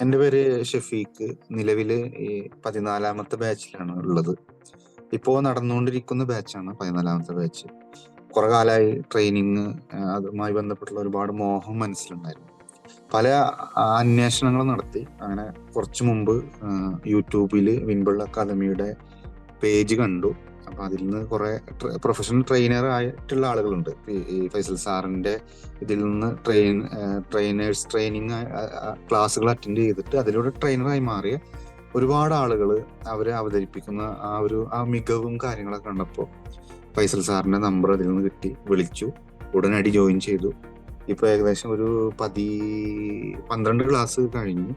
എന്റെ പേര് ഷഫീഖ്. നിലവിൽ ഈ പതിനാലാമത്തെ ബാച്ചിലാണ് ഉള്ളത്. ഇപ്പോൾ നടന്നുകൊണ്ടിരിക്കുന്ന ബാച്ചാണ് പതിനാലാമത്തെ ബാച്ച്. കുറെ കാലമായി ട്രെയിനിങ് അതുമായി ബന്ധപ്പെട്ടുള്ള ഒരുപാട് മോഹം മനസ്സിലുണ്ടായിരുന്നു. പല അന്വേഷണങ്ങളും നടത്തി. അങ്ങനെ കുറച്ചു മുമ്പ് യൂട്യൂബിൽ വിൻബിൾ അക്കാദമിയുടെ പേജ് കണ്ടു. അതിൽ നിന്ന് കുറെ പ്രൊഫഷണൽ ട്രെയിനർ ആയിട്ടുള്ള ആളുകളുണ്ട്. ഈ- ഫൈസൽ സാറിന്റെ ഇതിൽ നിന്ന് ട്രെയിൻ ട്രെയിനേഴ്സ് ട്രെയിനിങ് ക്ലാസ്സുകൾ അറ്റൻഡ് ചെയ്തിട്ട് അതിലൂടെ ട്രെയിനറായി മാറിയ ഒരുപാട് ആളുകൾ അവരെ അവതരിപ്പിക്കുന്ന ആ ഒരു ആ മികവും കാര്യങ്ങളൊക്കെ കണ്ടപ്പോൾ ഫൈസൽ സാറിന്റെ നമ്പർ അതിൽ നിന്ന് കിട്ടി വിളിച്ചു ഉടനടി ജോയിൻ ചെയ്തു. ഇപ്പൊ ഏകദേശം ഒരു പതി പന്ത്രണ്ട് ക്ലാസ് കഴിഞ്ഞു.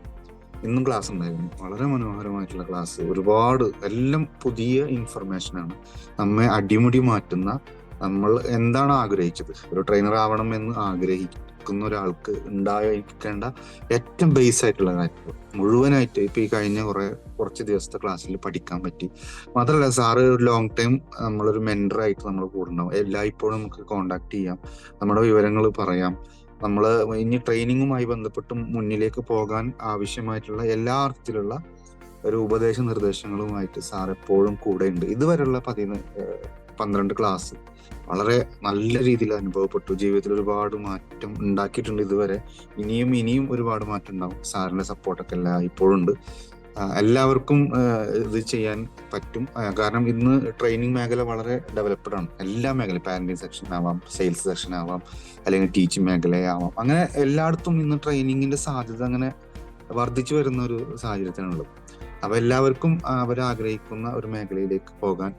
ഇന്നും ക്ലാസ് ഉണ്ടായിരുന്നു. വളരെ മനോഹരമായിട്ടുള്ള ക്ലാസ്. ഒരുപാട് എല്ലാം പുതിയ ഇൻഫർമേഷൻ ആണ്. നമ്മെ അടിമുടി മാറ്റുന്ന നമ്മൾ എന്താണ് ആഗ്രഹിച്ചത്? ഒരു ട്രെയിനർ ആവണം എന്ന് ആഗ്രഹിക്കുന്ന ഒരാൾക്ക് ഉണ്ടായിരിക്കേണ്ട ഏറ്റവും ബേസ് ആയിട്ടുള്ള കാര്യങ്ങൾ മുഴുവനായിട്ട് ഇപ്പൊ ഈ കഴിഞ്ഞ കുറെ കുറച്ച് ദിവസത്തെ ക്ലാസ്സിൽ പഠിക്കാൻ പറ്റി. മാത്രമല്ല സാറ് ഒരു ലോങ് ടൈം നമ്മളൊരു മെന്റർ ആയിട്ട് നമ്മൾ കൂടെ ഉണ്ടാവും എല്ലായ്പ്പോഴും നമുക്ക് കോണ്ടാക്ട് ചെയ്യാം. നമ്മുടെ വിവരങ്ങൾ പറയാം. നമ്മൾ ഇനി ട്രെയിനിങ്ങുമായി ബന്ധപ്പെട്ട് മുന്നിലേക്ക് പോകാൻ ആവശ്യമായിട്ടുള്ള എല്ലാ അർത്ഥത്തിലുള്ള ഒരു ഉപദേശ നിർദ്ദേശങ്ങളുമായിട്ട് സാർ എപ്പോഴും കൂടെ ഉണ്ട്. ഇതുവരെയുള്ള പതിന് പന്ത്രണ്ട് ക്ലാസ് വളരെ നല്ല രീതിയിൽ അനുഭവപ്പെട്ടു. ജീവിതത്തിൽ ഒരുപാട് മാറ്റം ഉണ്ടാക്കിയിട്ടുണ്ട് ഇതുവരെ. ഇനിയും ഇനിയും ഒരുപാട് മാറ്റം ഉണ്ടാവും. സാറിന്റെ സപ്പോർട്ടൊക്കെ എല്ലാം ഇപ്പോഴും ഉണ്ട്. ആ, എല്ലാവർക്കും ഇത് ചെയ്യാൻ പറ്റും. കാരണം ഇന്ന് ട്രെയിനിങ് മേഖല വളരെ ഡെവലപ്ഡ് ആണ്. എല്ലാ മേഖലയും പാരന്റിങ് സെക്ഷൻ ആവാം സെയിൽസ് സെക്ഷൻ ആവാം അല്ലെങ്കിൽ ടീച്ചിങ് മേഖലയാവാം. അങ്ങനെ എല്ലായിടത്തും ഇന്ന് ട്രെയിനിങ്ങിന്റെ സാധ്യത അങ്ങനെ വർദ്ധിച്ചു വരുന്ന ഒരു സാഹചര്യത്തിനുള്ളത് അപ്പൊ എല്ലാവർക്കും അവരാഗ്രഹിക്കുന്ന ഒരു മേഖലയിലേക്ക് പോകാൻ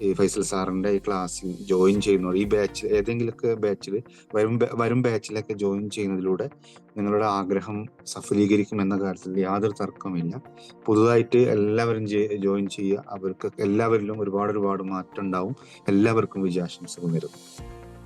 ഈ ഫൈസൽ സാറിന്റെ ഈ ക്ലാസ്സിൽ ജോയിൻ ചെയ്യുന്നവർ ഈ ബാച്ച് ഏതെങ്കിലുമൊക്കെ ബാച്ചിൽ വരും വരും ബാച്ചിലൊക്കെ ജോയിൻ ചെയ്യുന്നതിലൂടെ നിങ്ങളുടെ ആഗ്രഹം സഫലീകരിക്കും എന്ന കാര്യത്തിൽ യാതൊരു തർക്കമില്ല പുതുതായിട്ട് എല്ലാവരും ജോയിൻ ചെയ്യുക അവർക്ക് എല്ലാവരിലും ഒരുപാട് ഒരുപാട് മാറ്റം ഉണ്ടാവും. എല്ലാവർക്കും വിജയാശംസകൾ നേരുന്നു.